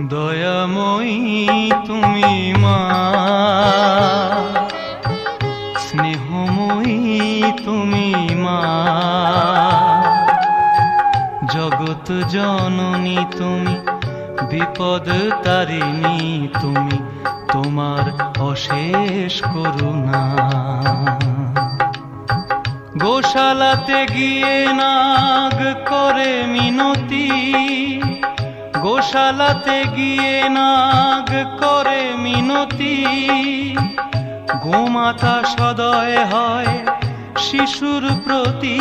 দয়াময়ী তুমি মা। স্নেহময়ী তুমি মা। জগৎ জননী তুমি বিপদ তারিণী তুমি, তোমার অশেষ করুণা। গোশালাতে গিয়ে নাগ করে মিনতি গোশালাতে গিয়ে নাগ করে মিনতি। গোমাতা সদয় হয় শিশুর প্রতি।